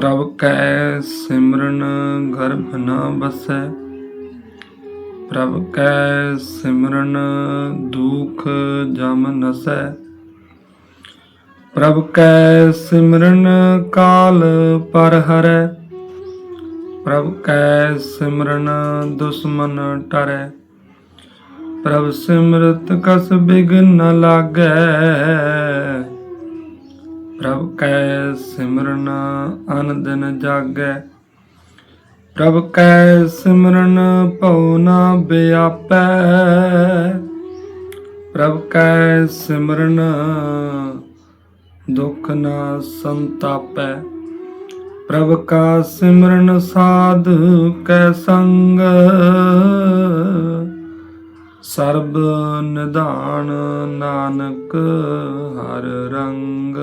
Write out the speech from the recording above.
ਪ੍ਰਭ ਕੈ ਸਿਮਰਨ ਗਰਭ ਨਾ ਬਸੈ ਪ੍ਰਭ ਕੈ ਸਿਮਰਨ ਦੁਖ ਜਮ ਨਸੈ। ਪ੍ਰਭ ਕੈ ਸਿਮਰਨ ਕਾਲ ਪਰ ਹਰੈ। ਪ੍ਰਭ ਕੈ ਸਿਮਰਨ ਦੁਸ਼ਮਨ ਟਰੈ। ਪ੍ਰਭ ਸਿਮਰਤ ਕਸ ਬਿਗਨ ਨ ਲਾਗੈ। ਪ੍ਰਭ ਕੈ ਸਿਮਰਨ ਅਨ ਦਿਨ ਜਾਗੈ। ਪ੍ਰਭ ਕੈ ਸਿਮਰਨ ਭਉ ਨਾ ਬਿਆਪੈ। ਪ੍ਰਭ ਕੈ ਸਿਮਰਨ ਦੁਖ ਨਾ ਸੰਤਾਪੈ। ਪ੍ਰਭ ਕਾ ਸਿਮਰਨ ਸਾਧ ਕੈ ਸੰਗ। ਸਰਬ ਨਿਧਾਨ ਨਾਨਕ ਹਰ ਰੰਗ।